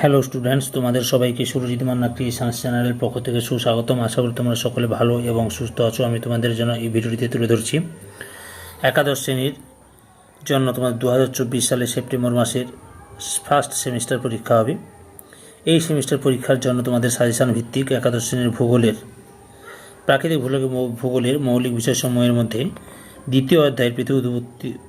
Hello students তোমাদের সবাইকে Surajit Manna creations চ্যানেলের পক্ষ থেকে সুস্বাগতম। আশা করি তোমরা সকলে ভালো এবং সুস্থ আছো। আমি তোমাদের জন্য এই ভিডিওটিতে তুলে ধরছি। একাদশ শ্রেণির জন্য তোমার দু সালে সেপ্টেম্বর মাসের ফার্স্ট সেমিস্টার পরীক্ষা হবে। এই সেমিস্টার পরীক্ষার জন্য তোমাদের সাজেশান ভিত্তিক একাদশ শ্রেণির ভূগোলের, প্রাকৃতিক ভূগোলের ভূগোলের মৌলিক বিষয়সমূহের মধ্যে দ্বিতীয় অধ্যায়ের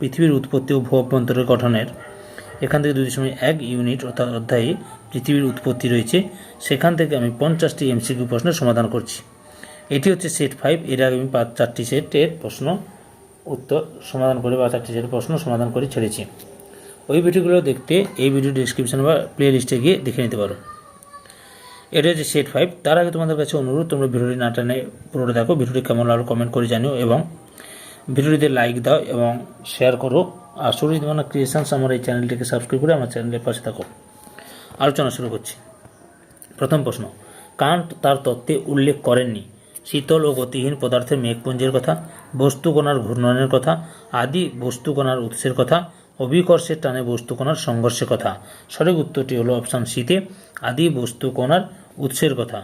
পৃথিবীর উৎপত্তি ও ভূ অভ্যন্তরের গঠনের এখান থেকে দুই দশমিক এক ইউনিট অর্থাৎ অধ্যায়ে পৃথিবীর উৎপত্তি রয়েছে, সেখান থেকে আমি পঞ্চাশটি এমসিকিউ প্রশ্নের সমাধান করছি। এটি হচ্ছে সেট ফাইভ, এর আগে আমি পাঁচ, চারটি সেটের প্রশ্ন, উত্তর সমাধান করে বা চারটি সেটের প্রশ্ন সমাধান করে ছেড়েছি। ওই ভিডিওগুলো দেখতে এই ভিডিও ডিসক্রিপশন বা প্লে লিস্টে গিয়ে দেখে নিতে পারো। এটা হচ্ছে সেট ফাইভ। তার আগে তোমাদের কাছে অনুরোধ, তোমরা ভিডিওটি না টানে পুরোটা দেখো, ভিডিওটি কেমন লাগল কমেন্ট করে জানিও এবং ভিডিওটিতে লাইক দাও এবং শেয়ার করো। আর সুরজিৎ মানা ক্রিয়েশনস আমার এই চ্যানেলটিকে সাবস্ক্রাইব করে আমার চ্যানেলের পাশে থাকো আলোচনা শুরু করছি। প্রথম প্রশ্ন কান্ট তার তত্ত্বে উল্লেখ করেননি। শীতল ও গতিহীন পদার্থের মেঘপুঞ্জের কথা, বস্তুকণার ঘূর্ণনের কথা, আদি বস্তুকণার উৎসের কথা, অভিকর্ষের টানে বস্তুকণার সংঘর্ষের কথা। সঠিক উত্তরটি হলো অপশান সিতে আদি বস্তুকণার উৎসের কথা।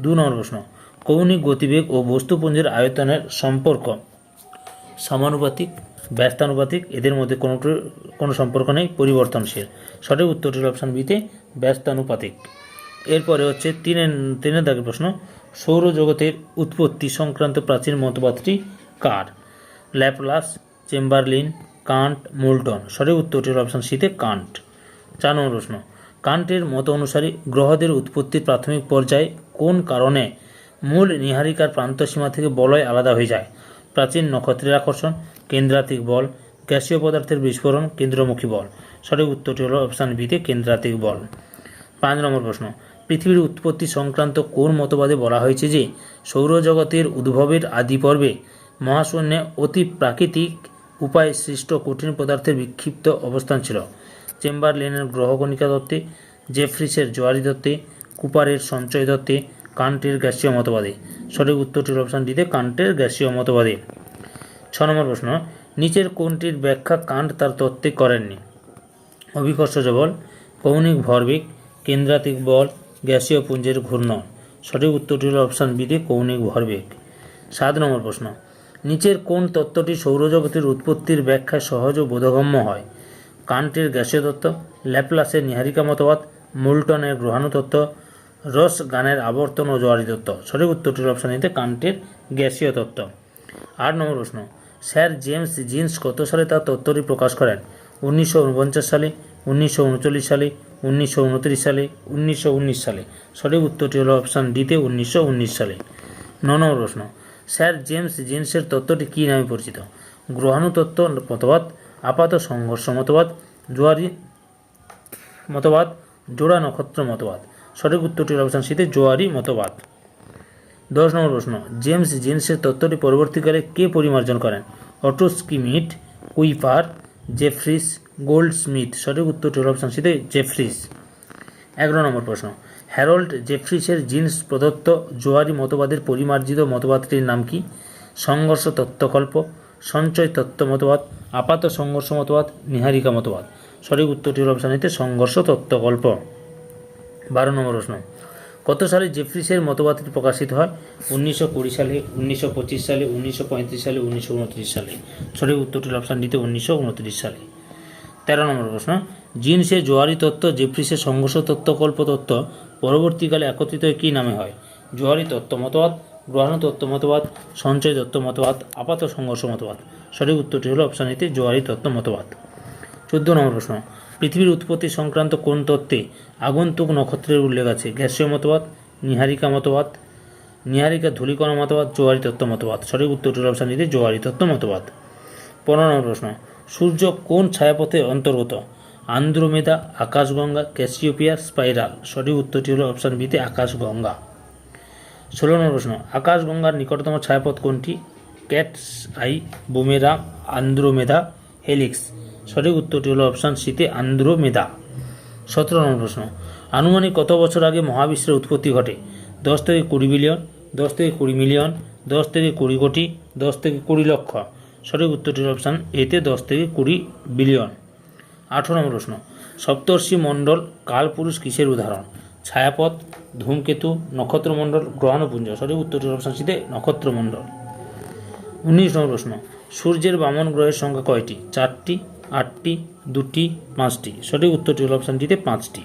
দু নম্বর প্রশ্ন, কৌণিক গতিবেগ ও বস্তুপুঞ্জের আয়তনের সম্পর্ক। সমানুপাতিক। ব্যস্তানুপাতিক, এদের মধ্যে কোনোটির, কোনো সম্পর্ক নেই, পরিবর্তনশীল। সঠিক উত্তরটি অপশান বিতে ব্যস্তানুপাতিক। এরপরে হচ্ছে তিনের তিনের দাগের প্রশ্ন, সৌরজগতের উৎপত্তি সংক্রান্ত প্রাচীন মতবাদটি কার? Laplace, Chamberlin, Kant, Moulton. সঠিক উত্তরটি হলো অপশান সিতে কান্ট। চার নম্বর প্রশ্ন, কান্টের মত অনুসারে গ্রহদের উৎপত্তির প্রাথমিক পর্যায়ে কোন কারণে মূল নীহারিকার প্রান্তসীমা থেকে বলয় আলাদা হয়ে যায়? প্রাচীন নক্ষত্রের আকর্ষণ কেন্দ্রাতিক বল গ্যাসীয় পদার্থের বিস্ফোরণ, কেন্দ্রমুখী বল। সঠিক উত্তরটি হলো অপশান বিতে কেন্দ্রাতিক বল। পাঁচ নম্বর প্রশ্ন, পৃথিবীর উৎপত্তি সংক্রান্ত কোন মতবাদে বলা হয়েছে যে সৌরজগতের উদ্ভবের আদি পর্বে মহাশূন্যে অতি প্রাকৃতিক উপায়ে সৃষ্ট কঠিন পদার্থের বিক্ষিপ্ত অবস্থান ছিল? চেম্বারলেনের গ্রহকণিকা দত্তে জেফ্রিসের জোয়ারি দত্তে কুপারের সঞ্চয় দত্তে কান্টের গ্যাসীয় মতবাদে। সঠিক উত্তরটির অপশান দিতে কান্টের গ্যাসীয় মতবাদে। নম্বর প্রশ্ন, নিচের কোনটির ব্যাখ্যা কান্ট তার তত্ত্বে করেননি? অভিকর্ষজ বল কৌণিক ভরবেগ, কেন্দ্রাতিক বল, গ্যাসীয় পুঞ্জের ঘূর্ণন। সঠিক উত্তরটি হল অপশান বিতে কৌণিক ভরবেগ। সাত নম্বর প্রশ্ন, নিচের কোন তত্ত্বটি সৌরজগতের উৎপত্তির ব্যাখ্যায় সহজ ও বোধগম্য হয়? কান্টের গ্যাসীয় তত্ত্ব, ল্যাপলাসের নিহারিকা মতবাদ, মুল্টনের গ্রহাণু তত্ত্ব রস গানের আবর্তন ও জোয়ারি তত্ত্ব সঠিক উত্তরটির অপশান নিতে কান্টের গ্যাসীয় তত্ত্ব। আট নম্বর প্রশ্ন স্যার জেমস জিন্স কত সালে তার তত্ত্বটি প্রকাশ করেন? উনিশশো উনপঞ্চাশ সালে, উনিশশো উনচল্লিশ সালে, উনিশশো উনত্রিশ সালে, উনিশশো উনিশ সালে। সঠিক উত্তরটি হলো অপশান ডিতে উনিশশো উনিশ সালে। ন নম্বর প্রশ্ন, স্যার জেমস জিন্সের তত্ত্বটি কী নামে পরিচিত? গ্রহাণু তত্ত্ব মতবাদ, আপাত সংঘর্ষ মতবাদ, জোয়ারি মতবাদ, জোড়া নক্ষত্র মতবাদ। সঠিক উত্তরটি হলো অপশান সিতে জোয়ারি মতবাদ। দশ নম্বর প্রশ্ন, জেমস জিন্সের তত্ত্বটি পরবর্তীকালে কে পরিমার্জন করেন? Otto Schmidt Kuiper Jeffreys Goldsmith সঠিক উত্তরটি হল অপশান সিতে জেফ্রিস। এগারো নম্বর প্রশ্ন, হ্যারল্ড জেফ্রিসের জিন্স প্রদত্ত জোয়ারি মতবাদের পরিমার্জিত মতবাদটির নাম কি? সংঘর্ষ তত্ত্বকল্প, সঞ্চয় তত্ত্ব মতবাদ, আপাত সংঘর্ষ মতবাদ, নিহারিকা মতবাদ। সঠিক উত্তরটি হল অপশান এতে সংঘর্ষ তত্ত্বকল্প। বারো নম্বর প্রশ্ন কত সালে জেফ্রিসের মতবাদটি প্রকাশিত হয়? উনিশশো কুড়ি সালে, উনিশশো পঁচিশ সালে, উনিশশো পঁয়ত্রিশ সালে, উনিশশো উনত্রিশ সালে। সঠিক উত্তরটির অপশান দিতে উনিশশো উনত্রিশ সালে। তেরো নম্বর প্রশ্ন জিন্সের জোয়ারি তত্ত্ব জেফ্রিসের সংঘর্ষ তত্ত্বকল্প তত্ত্ব, পরবর্তীকালে একত্রিত কী নামে হয়? জোয়ারি তত্ত্ব মতবাদ, গ্রহাণু তত্ত্ব মতবাদ, সঞ্চয় তত্ত্ব মতবাদ, আপাত সংঘর্ষ মতবাদ। সঠিক উত্তরটি হলো অপশান এতে জোয়ারি তত্ত্ব মতবাদ। চোদ্দ নম্বর প্রশ্ন পৃথিবীর উৎপত্তি সংক্রান্ত কোন তত্ত্বে আগন্তুক নক্ষত্রের উল্লেখ আছে? গ্যাসীয় মতবাদ, নিহারিকা মতবাদ, নিহারিকা ধূলিকণা মতবাদ, জোয়ারি তত্ত্ব মতবাদ। সঠিক উত্তরটির অপশান দিতে জোয়ারি তত্ত্ব মতবাদ। পনেরো নম্বর প্রশ্ন, সূর্য কোন ছায়াপথের অন্তর্গত? আন্দ্রোমেদা, আকাশগঙ্গা, ক্যাসিওপিয়া, স্পাইরাল। সঠিক উত্তরটি হলো অপশান বিতে আকাশগঙ্গা। ষোলো নম্বর প্রশ্ন, আকাশগঙ্গার নিকটতম ছায়াপথ কোনটি? Cat's Eye, Boomerang, Andromeda, Helix. সঠিক উত্তরটি হলো অপশান সিতে আন্দ্রোমেদা। সতেরো নম্বর প্রশ্ন, আনুমানিক কত বছর আগে মহাবিশ্বের উৎপত্তি ঘটে? দশ থেকে কুড়ি বিলিয়ন, দশ থেকে কুড়ি মিলিয়ন, দশ থেকে কুড়ি কোটি, দশ থেকে কুড়ি লক্ষ। সঠিক উত্তরটির অপশান এতে দশ থেকে কুড়ি বিলিয়ন। আঠেরো নম্বর প্রশ্ন, সপ্তর্ষি মণ্ডল কালপুরুষ কিসের উদাহরণ? ছায়াপথ, ধূমকেতু, নক্ষত্রমণ্ডল, গ্রহণপুঞ্জ। সঠিক উত্তরটি অপশন সিতে নক্ষত্রমণ্ডল। উনিশ নম্বর প্রশ্ন, সূর্যের বামন গ্রহের সংখ্যা কয়টি? চারটি আটটি, দুটি, পাঁচটি। সঠিক উত্তরটি হল অপশান ডিতে পাঁচটি।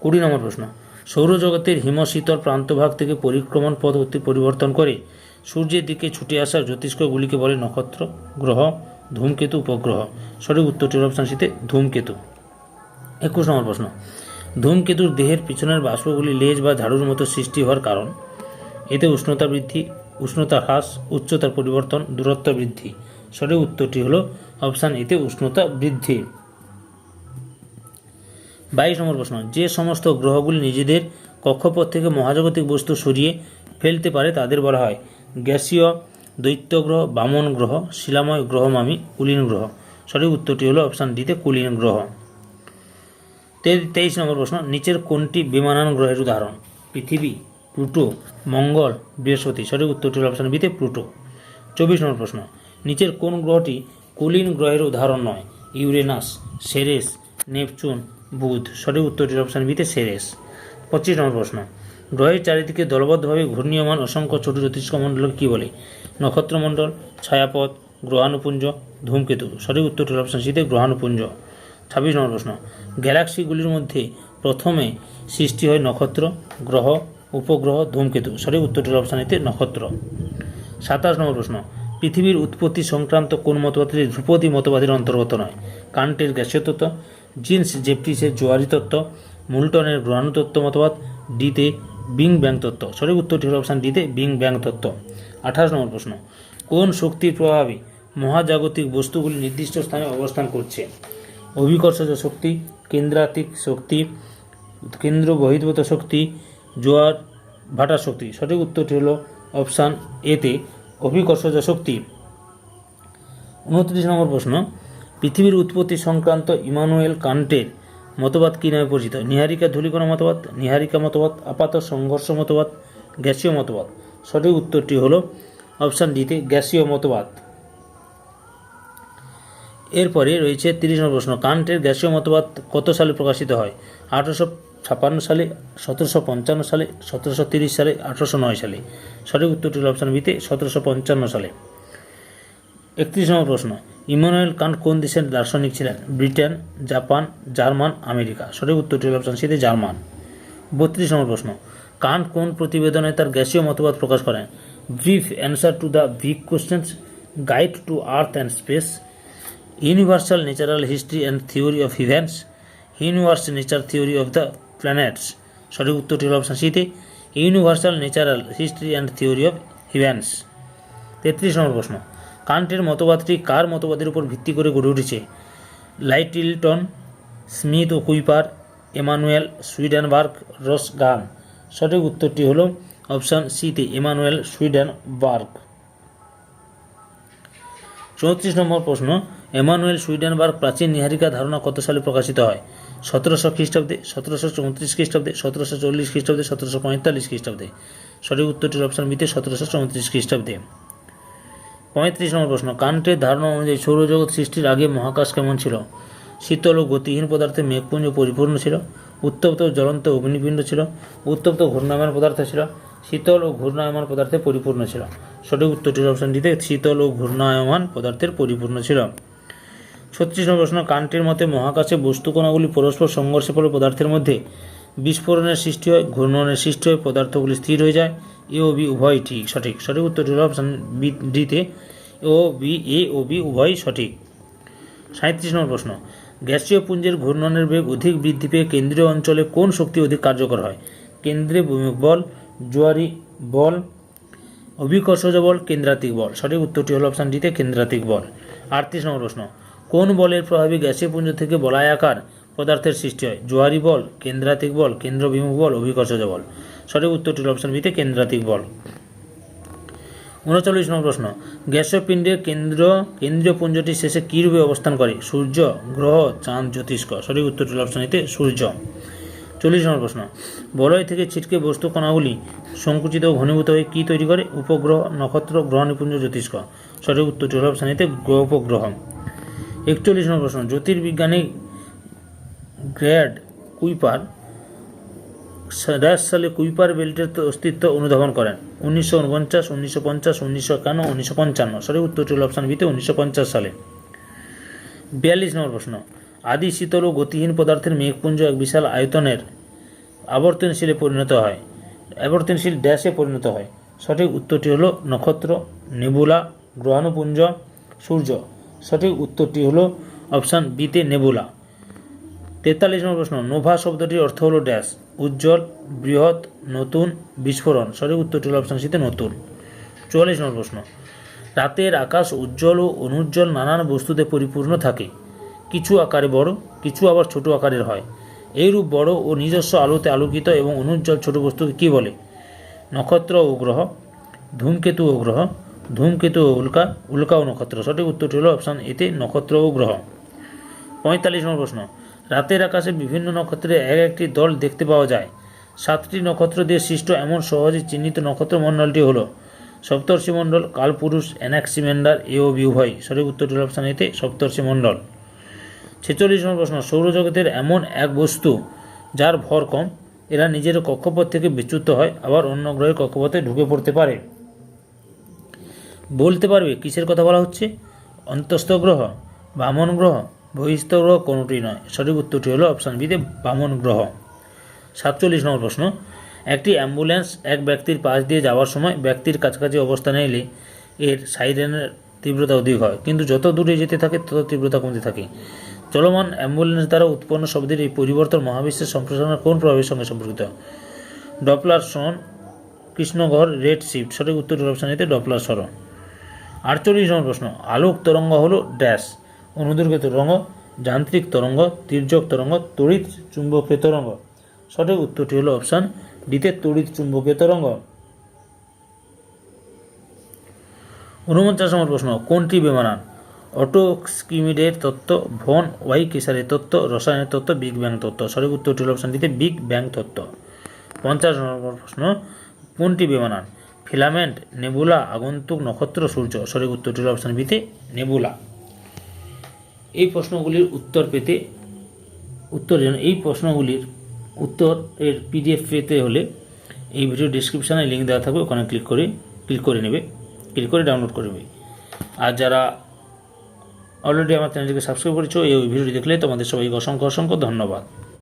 কুড়ি নম্বর প্রশ্ন। সৌরজগতের হিমশীতল প্রান্তভাগ থেকে পরিক্রমণ পথ অতি পরিবর্তন করে সূর্যের দিকে ছুটে আসা জ্যোতিষ্কগুলিকে বলে নক্ষত্র, গ্রহ, ধূমকেতু, উপগ্রহ। সঠিক উত্তরটি হল অপশান সিতে ধূমকেতু। একুশ নম্বর প্রশ্ন। ধূমকেতুর দেহের পিছনের বাষ্পগুলি লেজ বা ঝাড়ুর মতো সৃষ্টি হওয়ার কারণ? এতে উষ্ণতা বৃদ্ধি, উষ্ণতা হ্রাস, উচ্চতার পরিবর্তন, দূরত্ব বৃদ্ধি। সঠিক উত্তরটি হলো অপশান এতে উষ্ণতা বৃদ্ধি। বাইশ নম্বর প্রশ্ন, যে সমস্ত গ্রহগুলি নিজেদের কক্ষপথ থেকে মহাজাগতিক বস্তু সরিয়ে ফেলতে পারে তাদের বলা হয় গ্যাসীয় দৈত্য গ্রহ বামন গ্রহ, শিলাময় গ্রহমামি কুলীন গ্রহ। সঠিক উত্তরটি হলো অপশান ডিতে কুলীন গ্রহ। তেইশ নম্বর প্রশ্ন, নিচের কোনটি বিমানান গ্রহের উদাহরণ? পৃথিবী, প্লুটো, মঙ্গল, বৃহস্পতি। সঠিক উত্তরটি হল অপশান বিতে প্লুটো। চব্বিশ নম্বর প্রশ্ন নিচের কোন গ্রহটি কুলিন গ্রহের উদাহরণ নয়? ইউরেনাস, সেরেস, নেপচুন, বুধ। সঠিক উত্তরটির অপশান বিতে সেরেস। পঁচিশ নম্বর প্রশ্ন। গ্রহের চারিদিকে দলবদ্ধভাবে ঘূর্ণীয়মান অসংখ্য ছোট জ্যোতিষ্ক মণ্ডলকে কী বলে? নক্ষত্রমণ্ডল, ছায়াপথ, গ্রহাণুপুঞ্জ, ধূমকেতু। সঠিক উত্তরটি হল অপশান সিতে গ্রহাণুপুঞ্জ। ছাব্বিশ নম্বর প্রশ্ন। গ্যালাক্সিগুলির মধ্যে প্রথমে সৃষ্টি হয় নক্ষত্র, গ্রহ, উপগ্রহ, ধূমকেতু। সঠিক উত্তরটির অপশানিতে নক্ষত্র। সাতাশ নম্বর প্রশ্ন। পৃথিবীর উৎপত্তি সংক্রান্ত কোন মতবাদটি ধ্রুপদী মতবাদের অন্তর্গত নয়? কান্টের গ্যাসীয় তত্ত্ব, জিন্স জেপটিসের জোয়ারি তত্ত্ব, মুলটনের গ্রহাণু তত্ত্ব মতবাদ, ডিতে বিং ব্যাং তত্ত্ব। সঠিক উত্তরটি হল অপশান ডিতে বিং ব্যাং তত্ত্ব। আঠাশ নম্বর প্রশ্ন, কোন শক্তির প্রভাবে মহাজাগতিক বস্তুগুলি নির্দিষ্ট স্থানে অবস্থান করছে? অভিকর্ষজ শক্তি, কেন্দ্রাতিক শক্তি কেন্দ্র বহির্ভূত শক্তি, জোয়ার ভাটার শক্তি। সঠিক উত্তরটি হল অপশান এতে অভিকর্ষজ শক্তি। উনত্রিশ নম্বর প্রশ্ন, পৃথিবীর উৎপত্তি সংক্রান্ত ইমানুয়েল কান্টের মতবাদ কী নামে পরিচিত? নিহারিকা ধূলিকণা মতবাদ, নিহারিকা মতবাদ, আপাত সংঘর্ষ মতবাদ, গ্যাসীয় মতবাদ। সঠিক উত্তরটি হল অপশান ডিতে গ্যাসীয় মতবাদ। এরপরে রয়েছে তিরিশ নম্বর প্রশ্ন, কান্টের গ্যাসীয় মতবাদ কত সালে প্রকাশিত হয়? আঠারোশো ছাপান্ন সালে, সতেরোশো পঞ্চান্ন সালে, সতেরোশো তিরিশ সালে, আঠারোশো নয় সালে। সঠিক উত্তরটি হল অপশান বিতে সতেরোশো পঞ্চান্ন সালে। একত্রিশ নম্বর প্রশ্ন, ইমানুয়েল কান্ট কোন দেশের দার্শনিক ছিলেন? Britain, Japan, German, America. সঠিক উত্তরটি হল অপশান সিতে জার্মান। বত্রিশ নম্বর প্রশ্ন, কান্ট কোন প্রতিবেদনে তার গ্যাসীয় মতবাদ প্রকাশ করেন? Brief answer to the big questions guide to earth and space universal natural history and theory of events universe nature theory of the planets সঠিক উত্তরটি হল অপশান সিতে universal natural history and theory of events তেত্রিশ নম্বর প্রশ্ন। কান্টের মতবাদটি কার মতবাদের উপর ভিত্তি করে গড়ে উঠেছে? লাইটিলটন, স্মিথ ও কুইপার, এমানুয়েল সুইডেনবার্গ রসগান সঠিক উত্তরটি হল অপশান সিতে এমানুয়েল সুইডেনবার্গ। চৌত্রিশ নম্বর প্রশ্ন। এমানুয়েল সুইডেনবার্গ প্রাচীন নিহারিকা ধারণা কত সালে প্রকাশিত হয়? সতেরোশো খ্রিস্টাব্দে, সতেরোশো চৌত্রিশ খ্রিস্টাব্দে, সতেরোশো চল্লিশ খ্রিস্টাব্দে, সতেরোশো পঁয়তাল্লিশ খ্রিস্টাব্দে। সঠিক উত্তরটির অপশান বিতে সতেরোশো চৌত্রিশ খ্রিস্টাব্দে। পঁয়ত্রিশ নম্বর প্রশ্ন, কান্টের ধারণা অনুযায়ী সৌরজগৎ সৃষ্টির আগে মহাকাশ কেমন ছিল? শীতল ও গতিহীন পদার্থে মেঘপুঞ্জ পরিপূর্ণ ছিল, উত্তপ্ত জ্বলন্ত অগ্নিপিণ্ড ছিল, উত্তপ্ত ঘূর্ণায়মান পদার্থ ছিল, শীতল ও ঘূর্ণায়মান পদার্থে পরিপূর্ণ ছিল। সঠিক উত্তরটির অপশান দিতে শীতল ও ঘূর্ণায়মান পদার্থের পরিপূর্ণ ছিল। ছত্রিশ নম্বর প্রশ্ন কান্টের মতে মহাকাশে বস্তুকণাগুলি পরস্পর সংঘর্ষে ফলে পদার্থের মধ্যে। বিস্ফোরণের সৃষ্টি হয়, ঘূর্ণনের সৃষ্টি হয়, পদার্থগুলি স্থির হয়ে যায়। এ ও বি উভয় ঠিক, সঠিক। সঠিক উত্তরটি হল অপশান বি, ডিতে। ও বি, এ ও বি উভয় সঠিক। সাঁত্রিশ নম্বর প্রশ্ন, গ্যাসীয় পুঞ্জের ঘূর্ণনের বেগ অধিক বৃদ্ধি পেয়ে কেন্দ্রীয় অঞ্চলে কোন শক্তি অধিক কার্যকর হয়? কেন্দ্রে ভূমিক বল, জোয়ারি বল, অভিকর্ষজ বল, কেন্দ্রাতিক বল। সঠিক উত্তরটি হল অপশান ডিতে, কেন্দ্রাতিক বল। আটত্রিশ নম্বর প্রশ্ন কোন বলের প্রভাবে গ্যাসীয় পুঞ্জ থেকে বলায়াকার পদার্থের সৃষ্টি হয়? জোয়ারি বল, কেন্দ্রাতিক বল কেন্দ্র বিমুখ বল, অভিকর্ষজ বল। সঠিক উত্তরটি অপশান বিতে কেন্দ্রাতিক বল। উনচল্লিশ নম্বর প্রশ্ন গ্যাসীয় পিণ্ডের কেন্দ্র, কেন্দ্রীয় পুঞ্জটি শেষে কী রূপে অবস্থান করে? সূর্য, গ্রহ, চাঁদ, জ্যোতিষ্ক। সঠিক উত্তরটি অপশান এতে সূর্য। চল্লিশ নম্বর প্রশ্ন, বলয় থেকে ছিটকে বস্তু কণাগুলি সংকুচিত ও ঘনীভূত হয়ে কী তৈরি করে? উপগ্রহ, নক্ষত্র, গ্রহ, নিপুঞ্জ, জ্যোতিষ্ক। সঠিক অপশান এতে গ্রহ উপগ্রহ একচল্লিশ নম্বর প্রশ্ন, জ্যোতির্বিজ্ঞানী গ্র্যাড কুইপার ড্যাশ সালে কুইপার বেল্টের অস্তিত্ব অনুধাবন করেন। উনিশশো উনপঞ্চাশ, উনিশশো পঞ্চাশ, উনিশশো একান্ন, উনিশশো পঞ্চান্ন। সঠিক উত্তরটি হল অপশান বিতে উনিশশো পঞ্চাশ সালে। বিয়াল্লিশ নম্বর প্রশ্ন, আদি শীতল ও গতিহীন পদার্থের মেঘপুঞ্জ এক বিশাল আয়তনের আবর্তনশীলে পরিণত হয়। আবর্তনশীল ড্যাশে পরিণত হয়। সঠিক উত্তরটি হলো নক্ষত্র, নেবুলা, গ্রহাণুপুঞ্জ, সূর্য। সঠিক উত্তরটি হলো অপশান বিতে নেবুলা। তেতাল্লিশ নম্বর প্রশ্ন, নোভা শব্দটির অর্থ হলো ড্যাশ, উজ্জ্বল, বৃহৎ, নতুন, বিস্ফোরণ। সঠিক উত্তরটি হলো অপশান সিতে নতুন। চুয়াল্লিশ নম্বর প্রশ্ন, রাতের আকাশ উজ্জ্বল ও অনুজ্জ্বল নানান বস্তুতে পরিপূর্ণ থাকে। কিছু আকারে বড়, কিছু আবার ছোট আকারের হয়। এইরূপ বড় ও নিজস্ব আলোতে আলোকিত এবং অনুজ্জ্বল ছোট বস্তুকে কী বলে? নক্ষত্র ও গ্রহ, ধূমকেতু ও গ্রহ ধূমকেতু ও উল্কা উল্কা ও নক্ষত্র। সঠিক উত্তরটি হলো অপশান এতে নক্ষত্র ও গ্রহ। পঁয়তাল্লিশ নম্বর প্রশ্ন। রাতের আকাশে বিভিন্ন নক্ষত্রের এক একটি দল দেখতে পাওয়া যায়। সাতটি নক্ষত্র দিয়ে সৃষ্ট এমন সহজে চিহ্নিত নক্ষত্রমণ্ডলটি হলো সপ্তর্ষি মণ্ডল, কালপুরুষ, অ্যানাক্সিমেন্ডার, এ ও বি, উভয়। সঠিক উত্তরটি হলো অপশান এতে সপ্তর্ষি মণ্ডল। ছেচল্লিশ নম্বর প্রশ্ন। সৌরজগতের এমন এক বস্তু যার ভর কম, এরা নিজের কক্ষপথ থেকে বিচ্যুত হয়, আবার অন্য গ্রহের কক্ষপথে ঢুকে পড়তে পারে। বলতে পারবে কিসের কথা বলা হচ্ছে? অন্তস্থ গ্রহ, বামন গ্রহ, বহিস্থ গ্রহ কোনোটি নয়। সঠিক উত্তরটি হলো অপশান বিতে বামন গ্রহ। সাতচল্লিশ নম্বর প্রশ্ন। একটি অ্যাম্বুলেন্স এক ব্যক্তির পাশ দিয়ে যাওয়ার সময় ব্যক্তির কাছাকাছি অবস্থানে এলে এর সাইরেনের তীব্রতা অধিক হয়। কিন্তু যত দূরে যেতে থাকে, তত তীব্রতা কমতে থাকে। চলমান অ্যাম্বুলেন্স দ্বারা উৎপন্ন শব্দের এই পরিবর্তন মহাবিশ্বের সম্প্রসারণের কোন প্রভাবের সঙ্গে সম্পর্কিত? ডপলার সন, কৃষ্ণগড় রেড শিফট। সঠিক উত্তর অপশান এতে ডপলার সরণ। আটচল্লিশ নম্বর প্রশ্ন, আলোক তরঙ্গ হলো ড্যাশ অনুদৈর্ঘ্য তরঙ্গ যান্ত্রিক তরঙ্গ, তির্যক তরঙ্গ, তড়িৎ চুম্বকীয় তরঙ্গ। সঠিক উত্তরটি হলো অপশান ডিতে তড়িৎ চুম্বকীয় তরঙ্গ। উনপঞ্চাশ নম্বর প্রশ্ন, কোনটি বেমানান? অটোস্কিমিডের তত্ত্ব, ভন, ওয়াই কেসারের তত্ত্ব, রসায়নের তত্ত্ব, বিগ ব্যাং তত্ত্ব। সঠিক উত্তরটি হলো অপশান ডিতে বিগ ব্যাং তত্ত্ব। পঞ্চাশ নম্বর প্রশ্ন, কোনটি বেমানান? ফিলামেন্ট, নেবুলা, আগন্তুক নক্ষত্র, সূর্য। সঠিক উত্তরটি হলো অপশান বিতে নেবুলা। এই প্রশ্নগুলির উত্তর পেতে, উত্তর এই প্রশ্নগুলির উত্তর এর পিডিএফ পেতে হলে এই ভিডিও ডিসক্রিপশানে লিঙ্ক দেওয়া থাকবে, ওখানে ক্লিক করে ক্লিক করে নেবে ক্লিক করে ডাউনলোড করে নেবে। আর যারা অলরেডি আমার চ্যানেলটিকে সাবস্ক্রাইব করেছ, এই ভিডিওটি দেখলে তোমাদের সবাইকে অসংখ্য অসংখ্য ধন্যবাদ।